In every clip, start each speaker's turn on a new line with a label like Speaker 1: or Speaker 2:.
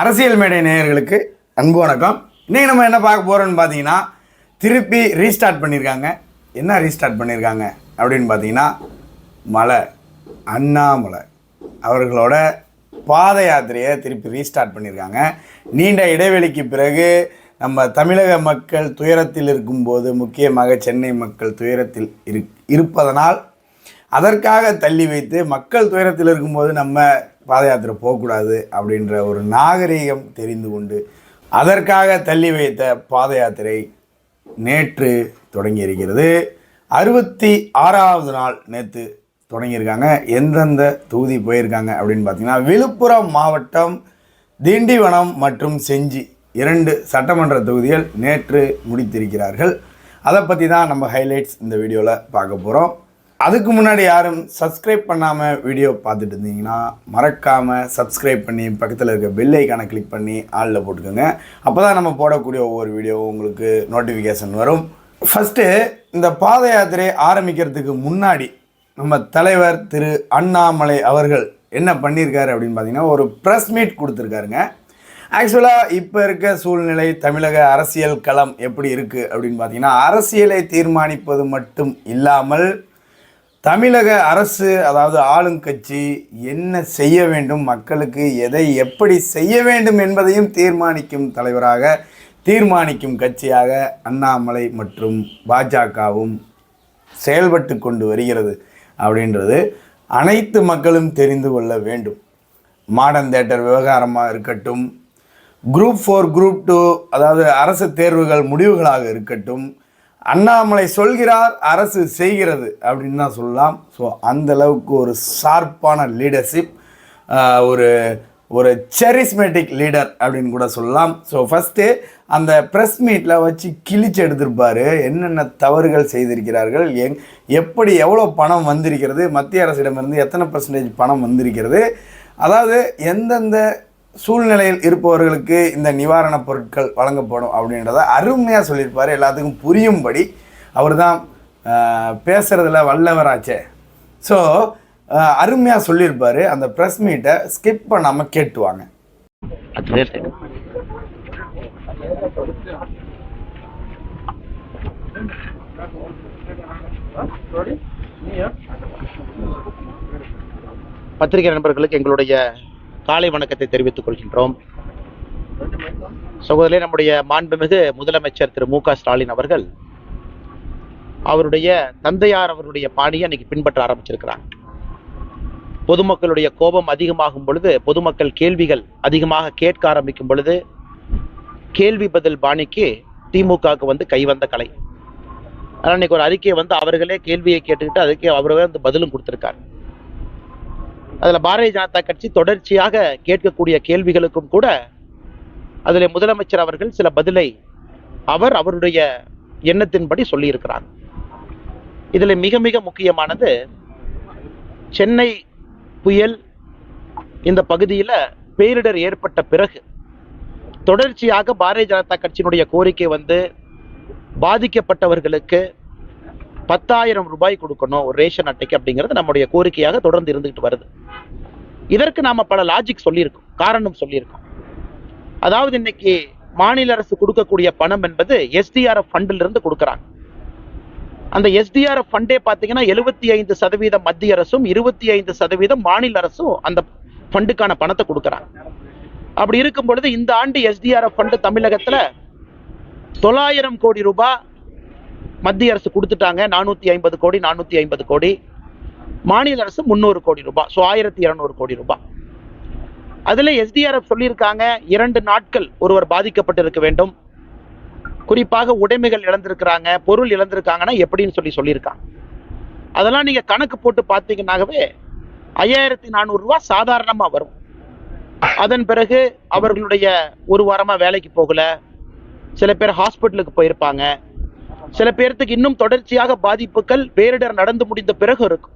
Speaker 1: அரசியல் மேடை நேயர்களுக்கு அன்பு வணக்கம். இன்றைக்கி நம்ம என்ன பார்க்க போகிறோன்னு பார்த்தீங்கன்னா திருப்பி ரீஸ்டார்ட் பண்ணியிருக்காங்க. என்ன ரீஸ்டார்ட் பண்ணியிருக்காங்க அப்படின்னு பார்த்தீங்கன்னா மலை அண்ணாமலை அவர்களோட பாத யாத்திரையை திருப்பி ரீஸ்டார்ட் பண்ணியிருக்காங்க. நீண்ட இடைவெளிக்கு பிறகு நம்ம தமிழக மக்கள் துயரத்தில் இருக்கும்போது முக்கியமாக சென்னை மக்கள் துயரத்தில் இரு இருப்பதனால் அதற்காக தள்ளி வைத்து மக்கள் துயரத்தில் இருக்கும்போது நம்ம பாத யாத்திரை போகக்கூடாது அப்படின்ற ஒரு நாகரீகம் தெரிந்து கொண்டு அதற்காக தள்ளி வைத்த பாத யாத்திரை நேற்று தொடங்கி இருக்கிறது அறுபத்தி ஆறாவது நாள் நேற்று தொடங்கியிருக்காங்க. எந்தெந்த தொகுதி போயிருக்காங்க அப்படின்னு பார்த்தீங்கன்னா விழுப்புரம் மாவட்டம் திண்டிவனம் மற்றும் செஞ்சி இரண்டு சட்டமன்ற தொகுதிகள் நேற்று முடித்திருக்கிறார்கள். அதை பற்றி தான் நம்ம ஹைலைட்ஸ் இந்த வீடியோவில் பார்க்க போகிறோம் அதுக்கு முன்னாடி யாரும் சப்ஸ்கிரைப் பண்ணாமல் வீடியோ பார்த்துட்டு இருந்தீங்கன்னா மறக்காமல் சப்ஸ்கிரைப் பண்ணி பக்கத்தில் இருக்க பெல் ஐக்கானை கிளிக் பண்ணி ஆளில் போட்டுக்கோங்க. அப்போ தான் நம்ம போடக்கூடிய ஒவ்வொரு வீடியோவும் உங்களுக்கு நோட்டிஃபிகேஷன் வரும். ஃபஸ்ட்டு இந்த பாத யாத்திரை ஆரம்பிக்கிறதுக்கு முன்னாடி நம்ம தலைவர் திரு அண்ணாமலை அவர்கள் என்ன பண்ணியிருக்காரு அப்படின்னு பார்த்தீங்கன்னா ஒரு ப்ரெஸ் மீட் கொடுத்துருக்காருங்க. ஆக்சுவலாக இப்போ இருக்க சூழ்நிலை தமிழக அரசியல் களம் எப்படி இருக்குது அப்படின்னு பார்த்தீங்கன்னா அரசியலை தீர்மானிப்பது மட்டும் இல்லாமல் தமிழக அரசு அதாவது ஆளுங்கட்சி என்ன செய்ய வேண்டும் மக்களுக்கு எதை எப்படி செய்ய வேண்டும் என்பதையும் தீர்மானிக்கும் தலைவராக தீர்மானிக்கும் கட்சியாக அண்ணாமலை மற்றும் பாஜகவும் செயல்பட்டு கொண்டு வருகிறது அப்படின்றது அனைத்து மக்களும் தெரிந்து கொள்ள வேண்டும். மாடர்ன் தேட்டர் விவகாரமாக இருக்கட்டும் குரூப் ஃபோர் குரூப் டூ அதாவது அரசு தேர்வுகள் முடிவுகளாக இருக்கட்டும் அண்ணாமலை சொல்கிறார் அரசு செய்கிறது அப்படின்னு தான் சொல்லலாம். ஸோ அந்த அளவுக்கு ஒரு ஷார்ப்பான லீடர்ஷிப் ஒரு ஒரு செரிஸ்மேட்டிக் லீடர் அப்படின்னு கூட சொல்லலாம். ஸோ ஃபஸ்ட்டு அந்த ப்ரெஸ் மீட்டில் வச்சு கிழிச்சு எடுத்திருப்பார். என்னென்ன தவறுகள் செய்திருக்கிறார்கள் எங் எப்படி எவ்வளோ பணம் வந்திருக்கிறது மத்திய அரசிடமிருந்து எத்தனை பர்சன்டேஜ் பணம் வந்திருக்கிறது அதாவது எந்தெந்த சூழ்நிலையில் இருப்பவர்களுக்கு இந்த நிவாரணப் பொருட்கள் வழங்கப்படும் அப்படின்றத அருமையாக சொல்லியிருப்பார். எல்லாத்துக்கும் புரியும்படி அவர் தான் பேசுகிறதுல வல்லவராச்சே. ஸோ அருமையாக சொல்லியிருப்பார். அந்த ப்ரெஸ் மீட்டை ஸ்கிப் பண்ணாமல் கேட்டுவாங்க
Speaker 2: பத்திரிகை நண்பர்களுக்கு எங்களுடைய காலை வணக்கத்தை தெரிவித்துக் கொள்கின்றோம். சகோதரே நம்முடைய மாண்புமிகு முதலமைச்சர் திரு மு க ஸ்டாலின் அவர்கள் அவருடைய தந்தையார் அவருடைய பாணியை அன்னைக்கு பின்பற்ற ஆரம்பிச்சிருக்கிறாங்க பொதுமக்களுடைய கோபம் அதிகமாகும் பொழுது பொதுமக்கள் கேள்விகள் அதிகமாக கேட்க ஆரம்பிக்கும் பொழுது கேள்வி பதில் பாணிக்கு திமுகவுக்கு வந்து கைவந்த கலை. ஆனால் இன்னைக்கு ஒரு அறிக்கையை வந்து அவர்களே கேள்வியை கேட்டுக்கிட்டு அதுக்கே அவரே வந்து பதிலும் கொடுத்துருக்காரு. அதுல பாரதிய ஜனதா கட்சி தொடர்ச்சியாக கேட்கக்கூடிய கேள்விகளுக்கும் கூட அதில் முதலமைச்சர் அவர்கள் சில பதிலை அவர் அவருடைய எண்ணத்தின்படி சொல்லியிருக்கிறார். இதுல மிக மிக முக்கியமானது சென்னை புயல் இந்த பகுதியில பேரிடர் ஏற்பட்ட பிறகு தொடர்ச்சியாக பாரதிய ஜனதா கட்சியினுடைய கோரிக்கை வந்து பாதிக்கப்பட்டவர்களுக்கு பத்தாயிரம் ரூபாய் கொடுக்கணும் ஒரு ரேஷன் அட்டைக்கு அப்படிங்கிறது நம்முடைய கோரிக்கையாக தொடர்ந்து இருந்துகிட்டு வருது. இதற்கு நாம பல லாஜிக் சொல்லியிருக்கோம் காரணம் சொல்லியிருக்கோம். அதாவது இன்னைக்கு மாநில அரசு கொடுக்கக்கூடிய பணம் என்பது எஸ்டிஆர்எஃப் ஃபண்டில் இருந்து கொடுக்குறாங்க. அந்த எஸ்டிஆர்எஃப் ஃபண்டே பார்த்தீங்கன்னா எழுபத்தி ஐந்து சதவீதம் மத்திய அரசும் இருபத்தி ஐந்து சதவீதம் மாநில அரசும் அந்த ஃபண்டுக்கான பணத்தை கொடுக்குறாங்க. அப்படி இருக்கும் பொழுது இந்த ஆண்டு எஸ்டிஆர்எஃப் ஃபண்டு தமிழகத்துல தொள்ளாயிரம் கோடி ரூபாய் மத்திய அரசு கொடுத்துட்டாங்க. நானூத்தி ஐம்பது கோடி நானூத்தி ஐம்பது கோடி. மாநில அரசு முந்நூறு கோடி ரூபாய். ஸோ ஆயிரத்தி இரநூறு கோடி ரூபாய். அதுல எஸ்டிஆர்எஃப் சொல்லியிருக்காங்க. இரண்டு நாட்கள் ஒருவர் பாதிக்கப்பட்டிருக்க வேண்டும். குறிப்பாக உடைமைகள் இழந்திருக்கிறாங்க பொருள் இழந்திருக்காங்கன்னா எப்படின்னு சொல்லி சொல்லியிருக்காங்க. அதெல்லாம் நீங்க கணக்கு போட்டு பார்த்தீங்கன்னாகவே ஐயாயிரத்தி நானூறு ரூபாய் சாதாரணமா வரும். அதன் பிறகு அவர்களுடைய ஒரு வாரமா வேலைக்கு போகல. சில பேர் ஹாஸ்பிட்டலுக்கு போயிருப்பாங்க. சில பேர்த்துக்கு இன்னும் தொடர்ச்சியாக பாதிப்புகள் பேரிடர் நடந்து முடிந்த பிறகு இருக்கும்.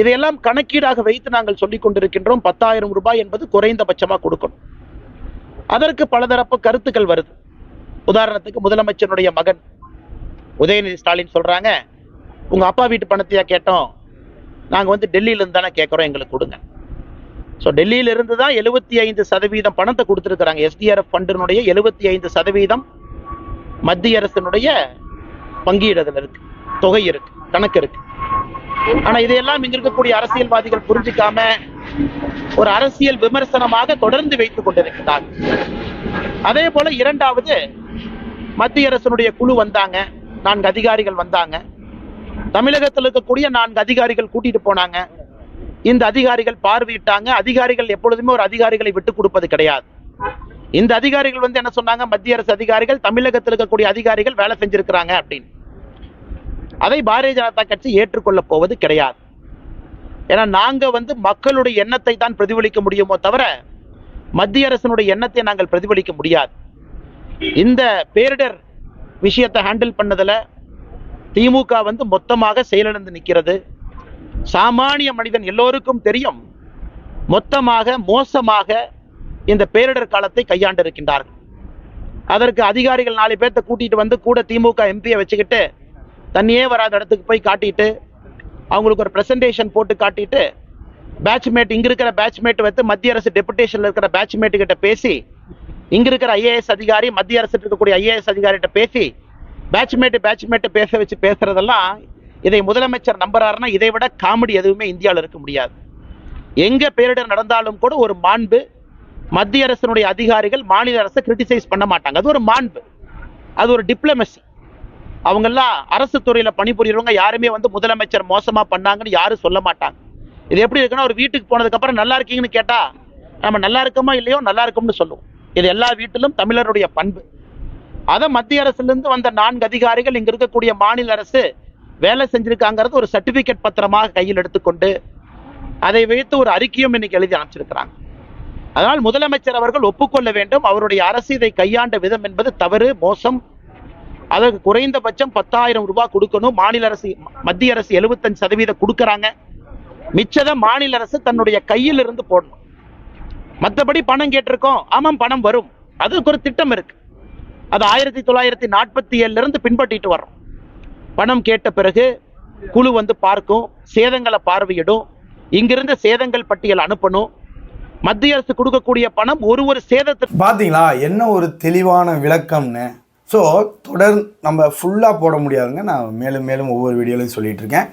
Speaker 2: இதையெல்லாம் கணக்கீடாக வைத்து நாங்கள் சொல்லிக் கொண்டிருக்கின்றோம். பத்தாயிரம் ரூபாய் என்பது குறைந்தபட்சமாக கொடுக்கணும். அதற்கு பலதரப்பு கருத்துக்கள் வருது. உதாரணத்துக்கு முதலமைச்சருடைய மகன் உதயநிதி ஸ்டாலின் சொல்றாங்க உங்க அப்பா வீட்டு பணத்தையா கேட்டோம். நாங்க வந்து டெல்லியிலிருந்து தானே கேட்கறோம் எங்களுக்கு கொடுங்க. ஸோ டெல்லியிலிருந்து தான் எழுபத்தி ஐந்து சதவீதம் பணத்தை கொடுத்துருக்குறாங்க. எஸ்டிஆர்எஃப் ஃபண்டினுடைய எழுபத்தி ஐந்து சதவீதம் மத்திய அரசினுடைய பங்கீடுதல் இருக்கு தொகை இருக்கு கணக்கு இருக்கு. ஆனா இதையெல்லாம் இங்க இருக்கக்கூடிய அரசியல்வாதிகள் புரிஞ்சுக்காம ஒரு அரசியல் விமர்சனமாக தொடர்ந்து வைத்துக் கொண்டிருக்கிறார் அதே போல இரண்டாவது மத்திய அரசனுடைய குழு வந்தாங்க நான்கு அதிகாரிகள் வந்தாங்க. தமிழகத்தில் இருக்கக்கூடிய நான்கு அதிகாரிகள் கூட்டிட்டு போனாங்க. இந்த அதிகாரிகள் பார்வையிட்டாங்க அதிகாரிகள் எப்பொழுதுமே ஒரு அதிகாரிகளை விட்டு கொடுப்பது கிடையாது. இந்த அதிகாரிகள் வந்து என்ன சொன்னாங்க? மத்திய அரசு அதிகாரிகள் தமிழகத்தில் இருக்கக்கூடிய அதிகாரிகள் வேலை செஞ்சிருக்கிறாங்க அப்படின்னு. அதை பாரதிய ஜனதா கட்சி ஏற்றுக்கொள்ள போவது கிடையாது. ஏன்னா நாங்க வந்து மக்களுடைய எண்ணத்தை தான் பிரதிபலிக்க முடியுமோ தவிர மத்திய அரசினுடைய எண்ணத்தை நாங்கள் பிரதிபலிக்க முடியாது. இந்த பேரிடர் விஷயத்தை ஹேண்டில் பண்ணதுல திமுக வந்து மொத்தமாக செயலிழந்து நிற்கிறது. சாமானிய மனிதன் எல்லோருக்கும் தெரியும் மொத்தமாக மோசமாக இந்த பேரிடர் காலத்தை கையாண்டிருக்கின்றார்கள். அதற்கு அதிகாரிகள் நாலு பேர்த்த கூட்டிட்டு வந்து கூட திமுக எம்பியை வச்சுக்கிட்டு தண்ணியே வராத இடத்துக்கு போய் காட்டிட்டு அவங்களுக்கு ஒரு பிரசன்டேஷன் போட்டு காட்டிட்டு பேட்ச்மேட் இங்க இருக்கிற பேட்ச்மேட் வந்து மத்திய அரசு டெபுடேஷன்ல இருக்கிற பேட்ச்மேட் கிட்ட பேசி இங்க இருக்கிற ஐஏஎஸ் அதிகாரி மத்திய அரசு இருக்கக்கூடிய ஐஏஎஸ் அதிகாரிகிட்ட பேசி பேட்ச்மேட் பேட்ச்மேட் பேச வச்சு பேசுறதெல்லாம் இதை முதலமைச்சர் நம்புறாருன்னா இதை விட காமெடி எதுவுமே இந்தியாவில் இருக்க முடியாது. எங்க பேரிடர் நடந்தாலும் கூட ஒரு மாண்பு மத்திய அரசினுடைய அதிகாரிகள் மாநில அரசை கிரிட்டிசைஸ் பண்ண மாட்டாங்க. அது ஒரு மாண்பு. அது ஒரு டிப்ளமசி அவங்கெல்லாம் அரசு துறையில பணிபுரியறவங்க யாருமே வந்து முதலமைச்சர் மோசமா பண்ணாங்கன்னு யாரும் சொல்ல மாட்டாங்க. இது எப்படி இருக்குன்னா ஒரு வீட்டுக்கு போனதுக்கு அப்புறம் நல்லா இருக்கீங்கன்னு கேட்டா நம்ம நல்லா இருக்கோமா இல்லையோ நல்லா இருக்கும்னு சொல்லுவோம். இது எல்லா வீட்டிலும் தமிழருடைய பண்பு. அதை மத்திய அரசுல இருந்து வந்த நான்கு அதிகாரிகள் இங்க இருக்கக்கூடிய மாநில அரசு வேலை செஞ்சிருக்காங்கிறது ஒரு சர்டிபிகேட் பத்திரமாக கையில் எடுத்துக்கொண்டு அதை வைத்து ஒரு அறிக்கையும் இன்னைக்கு எழுதி அனுப்பிச்சிருக்கிறாங்க. அதனால் முதலமைச்சர் அவர்கள் ஒப்புக்கொள்ள வேண்டும். அவருடைய அரசு இதை கையாண்ட விதம் என்பது தவறு மோசம். அதற்கு குறைந்தபட்சம் பத்தாயிரம் ரூபாய் கொடுக்கணும். மாநில அரசு மத்திய அரசு எழுபத்தஞ்சு சதவீதம் கொடுக்கறாங்க. மிச்சதை மாநில அரசு தன்னுடைய கையில் இருந்து போடணும். மற்றபடி பணம் கேட்டிருக்கோம். ஆமாம் பணம் வரும். அதுக்கு ஒரு திட்டம் இருக்கு. அது ஆயிரத்தி தொள்ளாயிரத்தி நாற்பத்தி ஏழுல இருந்து பின்பற்றிட்டு வர்றோம். பணம் கேட்ட பிறகு குழு வந்து பார்க்கும். சேதங்களை பார்வையிடும். இங்கிருந்து சேதங்கள் பட்டியல் அனுப்பணும். மத்திய அரசு கொடுக்கக்கூடிய பணம் ஒரு ஒரு சேதத்திற்கு
Speaker 1: பார்த்தீங்களா என்ன ஒரு தெளிவான விளக்கம்னு? ஸோ தொடர் நம்ம ஃபுல்லாக போட முடியாதுங்க. நான் மேலும் மேலும் ஒவ்வொரு வீடியோலையும் சொல்லிகிட்டு இருக்கேன்.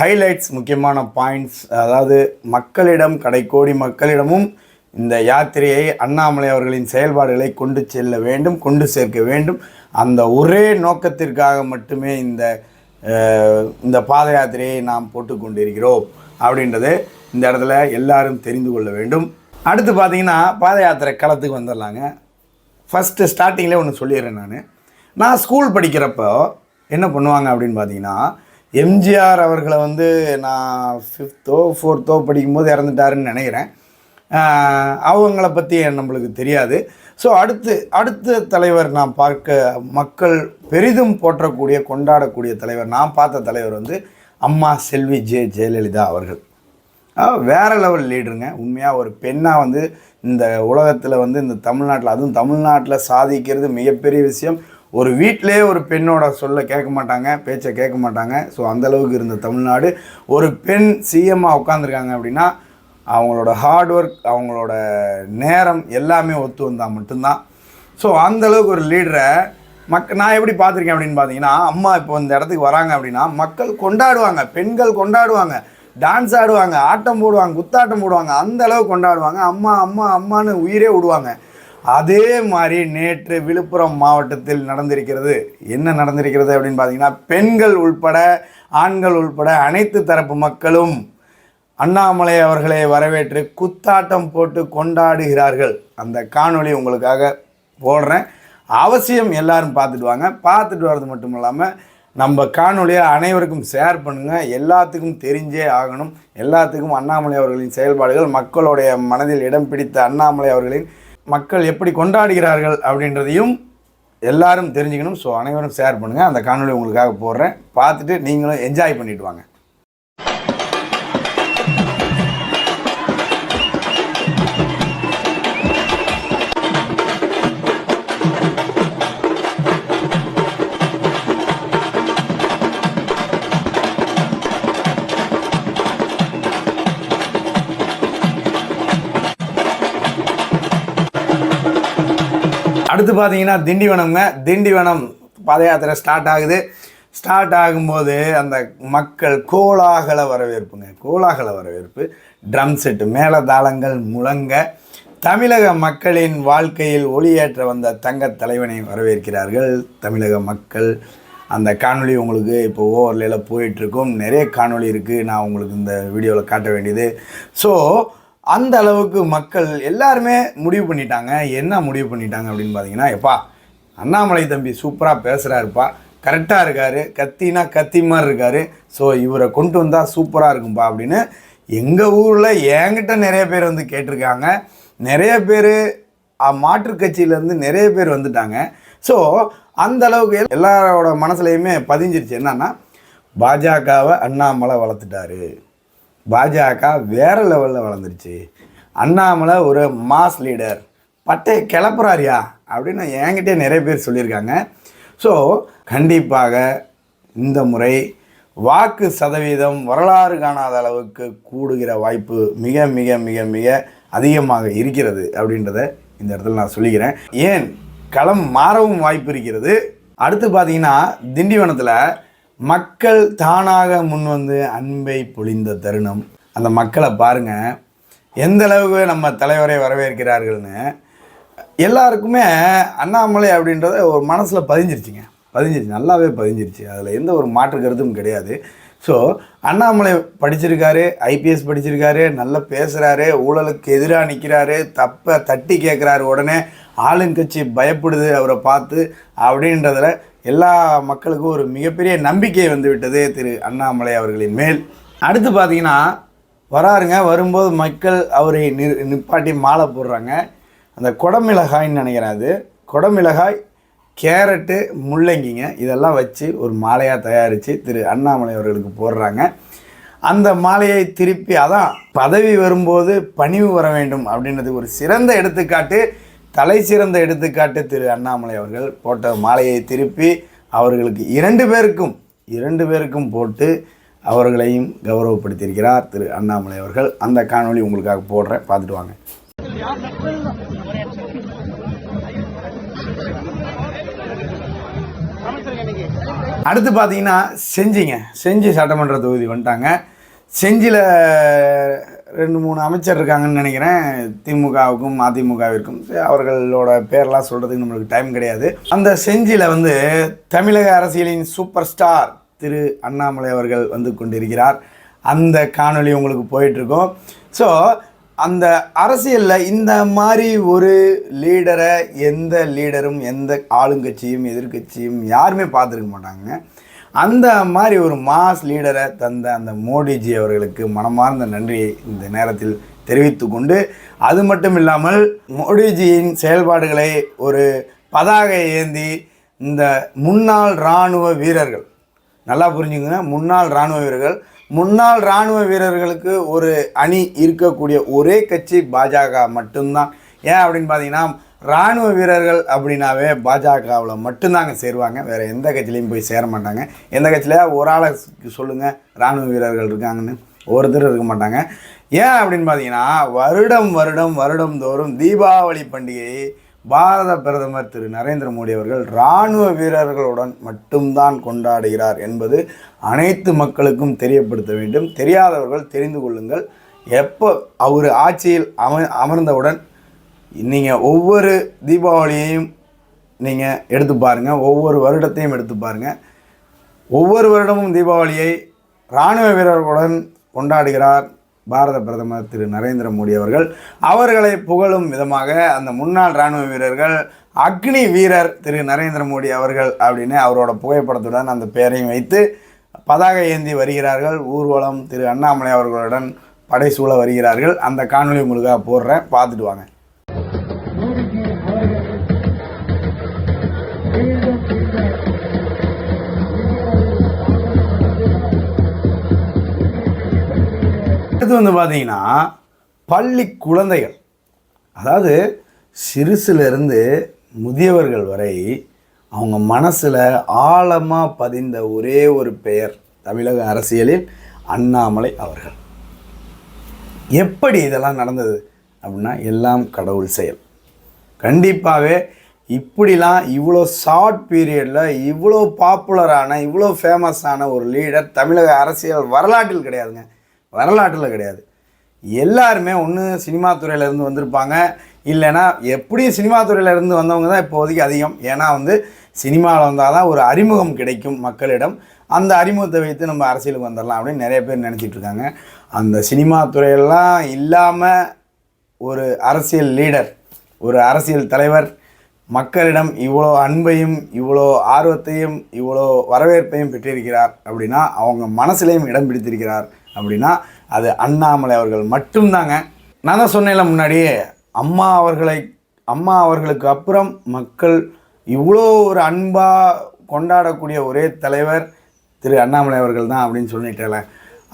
Speaker 1: ஹைலைட்ஸ் முக்கியமான பாயிண்ட்ஸ் அதாவது மக்களிடம் கடைக்கோடி மக்களிடமும் இந்த யாத்திரையை அண்ணாமலை அவர்களின் செயல்பாடுகளை கொண்டு செல்ல வேண்டும் கொண்டு சேர்க்க வேண்டும். அந்த ஒரே நோக்கத்திற்காக மட்டுமே இந்த இந்த பாத யாத்திரையை நாம் போட்டுக்கொண்டிருக்கிறோம் அப்படின்றது இந்த இடத்துல எல்லாரும் தெரிந்து கொள்ள வேண்டும். அடுத்து பார்த்தீங்கன்னா பாத யாத்திரை களத்துக்கு வந்துடலாங்க ஃபஸ்ட்டு ஸ்டார்டிங்கில் ஒன்று சொல்லிடுறேன் நான். நான் ஸ்கூல் படிக்கிறப்போ என்ன பண்ணுவாங்க அப்படின்னு பார்த்தீங்கன்னா எம்ஜிஆர் அவர்களை வந்து நான் ஃபிஃப்த்தோ ஃபோர்த்தோ படிக்கும்போது இறந்துட்டாருன்னு நினைக்கிறேன். அவங்கள பற்றி நம்மளுக்கு தெரியாது. ஸோ அடுத்து அடுத்த தலைவர் நான் பார்க்க மக்கள் பெரிதும் போற்றக்கூடிய கொண்டாடக்கூடிய தலைவர் நான் பார்த்த தலைவர் வந்து அம்மா செல்வி ஜெ ஜெயலலிதா அவர்கள். வேற லெவல் லீடருங்க உண்மையாக ஒரு பெண்ணாக வந்து இந்த உலகத்தில் வந்து இந்த தமிழ்நாட்டில் அதுவும் தமிழ்நாட்டில் சாதிக்கிறது மிகப்பெரிய விஷயம். ஒரு வீட்டிலே ஒரு பெண்ணோட சொல்ல கேட்க மாட்டாங்க பேச்சை கேட்க மாட்டாங்க. ஸோ அந்தளவுக்கு இருந்த தமிழ்நாடு. ஒரு பெண் சிஎம்மாக உட்காந்துருக்காங்க அப்படின்னா அவங்களோட ஹார்ட் ஒர்க் அவங்களோட நேரம் எல்லாமே ஒத்து வந்தால் மட்டும்தான். ஸோ அந்தளவுக்கு ஒரு லீடரை மக் நான் எப்படி பார்த்துருக்கேன் அப்படின்னு பார்த்தீங்கன்னா அம்மா இப்போ இந்த இடத்துக்கு வராங்க அப்படின்னா மக்கள் கொண்டாடுவாங்க பெண்கள் கொண்டாடுவாங்க. டான்ஸ் ஆடுவாங்க ஆட்டம் போடுவாங்க குத்தாட்டம் போடுவாங்க அந்த அளவு கொண்டாடுவாங்க. அம்மா அம்மா அம்மான்னு உயிரே விடுவாங்க. அதே மாதிரி நேற்று விழுப்புரம் மாவட்டத்தில் நடந்திருக்கிறது. என்ன நடந்திருக்கிறது அப்படின்னு பார்த்தீங்கன்னா பெண்கள் உள்பட ஆண்கள் உள்பட அனைத்து தரப்பு மக்களும் அண்ணாமலை அவர்களை வரவேற்று குத்தாட்டம் போட்டு கொண்டாடுகிறார்கள். அந்த காணொளி உங்களுக்காக போடுறேன். அவசியம் எல்லாரும் பார்த்துட்டு வாங்க. பார்த்துட்டு வர்றது மட்டும் இல்லாமல் நம்ம காணொலியை அனைவருக்கும் ஷேர் பண்ணுங்கள் எல்லாத்துக்கும் தெரிஞ்சே ஆகணும். எல்லாத்துக்கும் அண்ணாமலை அவர்களின் செயல்பாடுகள் மக்களுடைய மனதில் இடம் பிடித்த அண்ணாமலை அவர்களின் மக்கள் எப்படி கொண்டாடுகிறார்கள் அப்படின்றதையும் எல்லாரும் தெரிஞ்சுக்கணும். ஸோ அனைவரும் ஷேர் பண்ணுங்கள் அந்த காணொலி உங்களுக்காக போடுறேன். பார்த்துட்டு நீங்களும் என்ஜாய் பண்ணிவிட்டு வாங்க. அடுத்து பார்த்தீங்கன்னா திண்டிவனம்ங்க. திண்டிவனம் பாத யாத்திரை ஸ்டார்ட் ஆகுது. ஸ்டார்ட் ஆகும்போது அந்த மக்கள் கோலாகல வரவேற்புங்க. கோலாகல வரவேற்பு. ட்ரம் செட்டு மேளதாளங்கள் முழங்க தமிழக மக்களின் வாழ்க்கையில் ஒளியேற்ற வந்த தங்க தலைவனை வரவேற்கிறார்கள். தமிழக மக்கள் அந்த காணொளி உங்களுக்கு இப்போ ஓவர்லேயில் போயிட்டுருக்கும் நிறைய காணொளி இருக்குது நான் உங்களுக்கு இந்த வீடியோவில் காட்ட வேண்டியது. ஸோ அந்த அளவுக்கு மக்கள் எல்லாருமே முடிவு பண்ணிட்டாங்க. என்ன முடிவு பண்ணிட்டாங்க அப்படின்னு பார்த்தீங்கன்னா எப்பா அண்ணாமலை தம்பி சூப்பராக பேசுகிறாருப்பா கரெக்டாக இருக்கார். கத்தினா கத்தி மாதிரி இருக்கார். ஸோ இவரை கொண்டு வந்தால் சூப்பராக இருக்கும்பா அப்படின்னு எங்கள் ஊரில் என்கிட்ட நிறைய பேர் வந்து கேட்டிருக்காங்க. நிறைய பேர் மாற்றுக் கட்சியிலேருந்து நிறைய பேர் வந்துட்டாங்க. ஸோ அந்த அளவுக்கு எல்லாரோட மனசுலையுமே பதிஞ்சிருச்சு. என்னன்னா பாஜகவை அண்ணாமலை வளர்த்துட்டாரு. பாஜக வேற லெவலில் வளர்ந்துருச்சு. அண்ணாமலை ஒரு மாஸ் லீடர் பட்டையை கிளப்புறாரியா? அப்படின்னு என்கிட்டே நிறைய பேர் சொல்லியிருக்காங்க. ஸோ கண்டிப்பாக இந்த முறை வாக்கு சதவீதம் வரலாறு காணாத அளவுக்கு கூடுகிற வாய்ப்பு மிக மிக மிக மிக அதிகமாக இருக்கிறது அப்படின்றத இந்த இடத்துல நான் சொல்லிக்கிறேன். ஏன்? களம் மாறவும் வாய்ப்பு இருக்கிறது. அடுத்து பார்த்தீங்கன்னா திண்டிவனத்தில் மக்கள் தானாக முன் வந்து அன்பை பொழிந்த தருணம். அந்த மக்களை பாருங்க. எந்த அளவுக்கு நம்ம தலைவரை வரவேற்கிறார்கள்னு எல்லாருக்குமே அண்ணாமலை அப்படின்றத ஒரு மனசில் பதிஞ்சிருச்சுங்க. பதிஞ்சிருச்சு நல்லாவே பதிஞ்சிருச்சு. அதில் எந்த ஒரு மாற்று கருத்தும் கிடையாது. ஸோ அண்ணாமலை படிச்சிருக்காரு ஐபிஎஸ் படிச்சிருக்காரு நல்லா பேசுகிறாரு ஊழலுக்கு எதிராக நிற்கிறாரு தப்பை தட்டி கேட்குறாரு உடனே ஆளுங்கட்சி பயப்படுது அவரை பார்த்து அப்படின்றதில் எல்லா மக்களுக்கும் ஒரு மிகப்பெரிய நம்பிக்கை வந்து விட்டது திரு அண்ணாமலை அவர்களின் மேல். அடுத்து பார்த்தீங்கன்னா வராருங்க வரும்போது மக்கள் அவரை நி நிப்பாட்டி மாலை போடுறாங்க. அந்த குடமிளகாய்ன்னு நினைக்கிறேன் அது. குடமிளகாய் கேரட்டு முள்ளங்கிங்க இதெல்லாம் வச்சு ஒரு மாலையாக தயாரித்து திரு அண்ணாமலை அவர்களுக்கு போடுறாங்க. அந்த மாலையை திருப்பி அதான் பதவி வரும்போது பணிவு வர வேண்டும் அப்படின்றது ஒரு சிறந்த எடுத்துக்காட்டு. தலை சிறந்த எடுத்துக்காட்டு திரு அண்ணாமலை அவர்கள் போட்ட மாலையை திருப்பி அவர்களுக்கு இரண்டு பேருக்கும் இரண்டு பேருக்கும் போட்டு அவர்களையும் கௌரவப்படுத்தியிருக்கிறார் திரு அண்ணாமலை அவர்கள். அந்த காணொளி உங்களுக்காக போடுறேன். பார்த்துட்டு வாங்க. அடுத்து பார்த்தீங்கன்னா செஞ்சிங்க. செஞ்சி சட்டமன்ற தொகுதி வந்துட்டாங்க. செஞ்சியில் ரெண்டு மூணு அமைச்சர் இருக்காங்கன்னு நினைக்கிறேன். திமுகவுக்கும் அதிமுகவிற்கும். அவர்களோட பேர்லாம் சொல்கிறதுக்கு நம்மளுக்கு டைம் கிடையாது. அந்த செஞ்சியில் வந்து தமிழக அரசியலின் சூப்பர் ஸ்டார் திரு அண்ணாமலை அவர்கள் வந்து கொண்டிருக்கிறார். அந்த காணொளி உங்களுக்கு போயிட்டுருக்கோம். ஸோ அந்த அரசியலில் இந்த மாதிரி ஒரு லீடரை எந்த லீடரும் எந்த ஆளுங்கட்சியும் எதிர்க்கட்சியும் யாருமே பார்த்துருக்க மாட்டாங்க. அந்த மாதிரி ஒரு மாஸ் லீடரை தந்த அந்த மோடிஜி அவர்களுக்கு மனமார்ந்த நன்றியை இந்த நேரத்தில் தெரிவித்து கொண்டு அது மட்டும் இல்லாமல் மோடிஜியின் செயல்பாடுகளை ஒரு பதாகை ஏந்தி இந்த முன்னாள் இராணுவ வீரர்கள் நல்லா புரிஞ்சுக்கங்க முன்னாள் இராணுவ வீரர்கள் முன்னாள் இராணுவ வீரர்களுக்கு ஒரு அணி இருக்கக்கூடிய ஒரே கட்சி பாஜக மட்டும்தான். ஏன் அப்படின்னு பார்த்தீங்கன்னா இராணுவ வீரர்கள் அப்படின்னாவே பாஜகவில் மட்டும்தாங்க சேருவாங்க. வேறு எந்த கட்சியிலையும் போய் சேர மாட்டாங்க. எந்த கட்சியில் ஒரு ஆளை சொல்லுங்கள் இராணுவ வீரர்கள் இருக்காங்கன்னு. ஒருத்தர் இருக்க மாட்டாங்க. ஏன் அப்படின்னு பார்த்தீங்கன்னா வருடம் வருடம் வருடம் தோறும் தீபாவளி பண்டிகையை பாரத பிரதமர் திரு நரேந்திர மோடி அவர்கள் இராணுவ வீரர்களுடன் மட்டும்தான் கொண்டாடுகிறார் என்பது அனைத்து மக்களுக்கும் தெரியப்படுத்த வேண்டும். தெரியாதவர்கள் தெரிந்து கொள்ளுங்கள். எப்போ அவர் ஆட்சியில் அம அமர்ந்தவுடன் நீங்கள் ஒவ்வொரு தீபாவளியையும் நீங்கள் எடுத்து பாருங்கள் ஒவ்வொரு வருடத்தையும் எடுத்து பாருங்கள் ஒவ்வொரு வருடமும் தீபாவளியை இராணுவ வீரர்களுடன் கொண்டாடுகிறார் பாரத பிரதமர் திரு நரேந்திர மோடி அவர்கள். அவர்களை புகழும் விதமாக அந்த முன்னாள் இராணுவ வீரர்கள் அக்னி வீரர் திரு நரேந்திர மோடி அவர்கள் அப்படின்னு அவரோட புகைப்படத்துடன் அந்த பெயரையும் வைத்து பதாகை ஏந்தி வருகிறார்கள். ஊர்வலம் திரு அண்ணாமலை அவர்களுடன் படைசூழ வருகிறார்கள். அந்த காணொலி உங்களுக்காக போடுறேன். பார்த்துட்டு வாங்க. அடுத்து வந்து பார்த்தீங்கன்னா பள்ளி குழந்தைகள். அதாவது சிறுசுலேருந்து முதியவர்கள் வரை அவங்க மனசில் ஆழமாக பதிந்த ஒரே ஒரு பெயர் தமிழக அரசியலில் அண்ணாமலை அவர்கள். எப்படி இதெல்லாம் நடந்தது அப்படின்னா எல்லாம் கடவுள் செயல். கண்டிப்பாகவே இப்படிலாம் இவ்வளோ ஷார்ட் பீரியடில் இவ்வளோ பாப்புலரான இவ்வளோ ஃபேமஸான ஒரு லீடர் தமிழக அரசியல் வரலாற்றில் கிடையாதுங்க. வரலாற்றில் கிடையாது. எல்லாருமே ஒன்று சினிமா துறையிலேருந்து வந்திருப்பாங்க. இல்லைன்னா எப்படியும் சினிமா துறையிலேருந்து வந்தவங்க தான் இப்போதைக்கு அதிகம். ஏன்னா வந்து சினிமாவில் வந்தால் தான் ஒரு அறிமுகம் கிடைக்கும் மக்களிடம். அந்த அறிமுகத்தை வைத்து நம்ம அரசியலுக்கு வந்துடலாம் அப்படின்னு நிறைய பேர் நினச்சிட்டு இருக்காங்க. அந்த சினிமா துறையெல்லாம் இல்லாமல் ஒரு அரசியல் லீடர் ஒரு அரசியல் தலைவர் மக்களிடம் இவ்வளோ அன்பையும் இவ்வளோ ஆர்வத்தையும் இவ்வளோ வரவேற்பையும் பெற்றிருக்கிறார் அப்படின்னா அவங்க மனசுலையும் இடம் பிடித்திருக்கிறார். அப்படின்னா அது அண்ணாமலை அவர்கள் மட்டும்தாங்க. நான் தான் சொன்னேன்ல முன்னாடியே அம்மா அவர்களை அம்மா அவர்களுக்கு அப்புறம் மக்கள் இவ்வளோ ஒரு அன்பாக கொண்டாடக்கூடிய ஒரே தலைவர் திரு அண்ணாமலை அவர்கள் தான் அப்படின்னு சொல்லிட்டேன்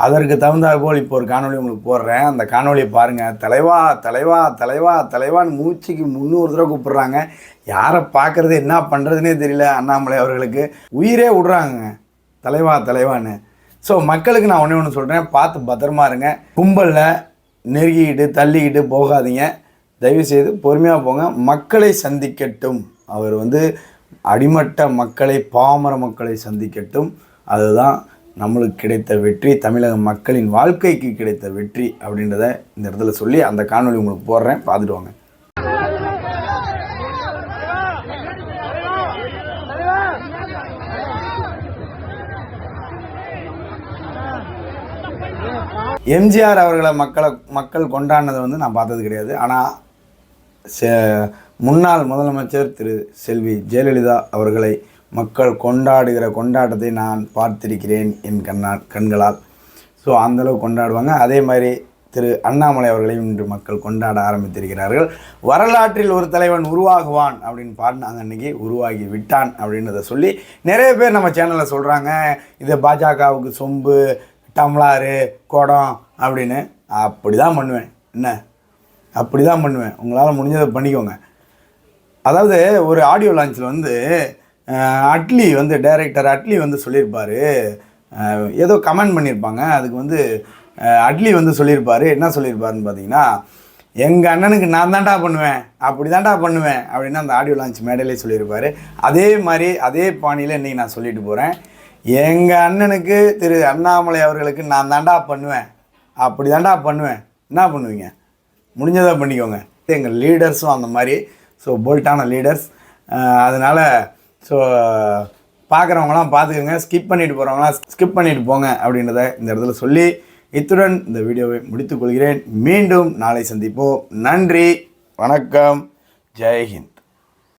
Speaker 1: அதற்கு தகுந்தாற் போல் இப்போ ஒரு காணொலி உங்களுக்கு போடுறேன். அந்த காணொலியை பாருங்கள் தலைவா தலைவா தலைவா தலைவான்னு மூச்சுக்கு முந்நூறு தடவை கூப்பிட்றாங்க. யாரை பார்க்குறது என்ன பண்ணுறதுனே தெரியல அண்ணாமலை அவர்களுக்கு. உயிரே விடுறாங்க தலைவா தலைவான்னு. ஸோ மக்களுக்கு நான் ஒன்று ஒன்று சொல்கிறேன் பார்த்து பத்திரமா இருங்க. கும்பலில் நெருங்கிக்கிட்டு தள்ளிக்கிட்டு போகாதீங்க. தயவுசெய்து பொறுமையாக போங்க. மக்களை சந்திக்கட்டும். அவர் வந்து அடிமட்ட மக்களை பாமர மக்களை சந்திக்கட்டும். அதுதான் நம்மளுக்கு கிடைத்த வெற்றி. தமிழக மக்களின் வாழ்க்கைக்கு கிடைத்த வெற்றி அப்படின்றத இந்த இடத்துல சொல்லி அந்த காணொளி உங்களுக்கு போடுறேன். பார்த்துட்டு வாங்க. எம்ஜிஆர் அவர்களை மக்களை மக்கள் கொண்டாடினதை வந்து நான் பார்த்தது கிடையாது. ஆனால் முன்னாள் முதலமைச்சர் திரு செல்வி ஜெயலலிதா அவர்களை மக்கள் கொண்டாடுகிற கொண்டாட்டத்தை நான் பார்த்திருக்கிறேன் என் கண்ணா கண்களால். ஸோ அந்தளவு கொண்டாடுவாங்க. அதே மாதிரி திரு அண்ணாமலை அவர்களையும் இன்று மக்கள் கொண்டாட ஆரம்பித்திருக்கிறார்கள். வரலாற்றில் ஒரு தலைவன் உருவாகுவான் அப்படின்னு பாடினாங்க அன்றைக்கி உருவாகி விட்டான் அப்படின்றத சொல்லி நிறைய பேர் நம்ம சேனலில் சொல்கிறாங்க இது பாஜகவுக்கு சொம்பு டம்ளாரு குடம் அப்படின்னு. அப்படி தான் பண்ணுவேன். என்ன? அப்படி தான் பண்ணுவேன். உங்களால் முடிஞ்சதை பண்ணிக்கோங்க. அதாவது ஒரு ஆடியோ லான்ச்சில் வந்து அட்லி வந்து டைரக்டர் அட்லி வந்து சொல்லியிருப்பார். ஏதோ கமெண்ட் பண்ணியிருப்பாங்க. அதுக்கு வந்து அட்லி வந்து சொல்லியிருப்பார். என்ன சொல்லியிருப்பாருன்னு பார்த்தீங்கன்னா எங்கள் அண்ணனுக்கு நான் தான்டா பண்ணுவேன். அப்படி தான்டா பண்ணுவேன். அப்படின்னு அந்த ஆடியோ லான்ச் மேடையிலே சொல்லியிருப்பார். அதே மாதிரி அதே பாணியில் இன்றைக்கி நான் சொல்லிட்டு போகிறேன் எங்கள் அண்ணனுக்கு திரு அண்ணாமலை அவர்களுக்கு நான் தான்டா பண்ணுவேன். அப்படி தாண்டா பண்ணுவேன். என்ன பண்ணுவீங்க? முடிஞ்சதை பண்ணிக்கோங்க. எங்கள் லீடர்ஸும் அந்த மாதிரி ஸோ போல்ட்டான லீடர்ஸ் அதனால் ஸோ பார்க்குறவங்களாம் பார்த்துக்கோங்க ஸ்கிப் பண்ணிட்டு போகிறவங்களாம் ஸ்கிப் பண்ணிட்டு போங்க அப்படின்றத இந்த இடத்துல சொல்லி இத்துடன் இந்த வீடியோவை முடித்துக்கொள்கிறேன் மீண்டும் நாளை சந்திப்போம். நன்றி. வணக்கம். ஜெய்ஹிந்த்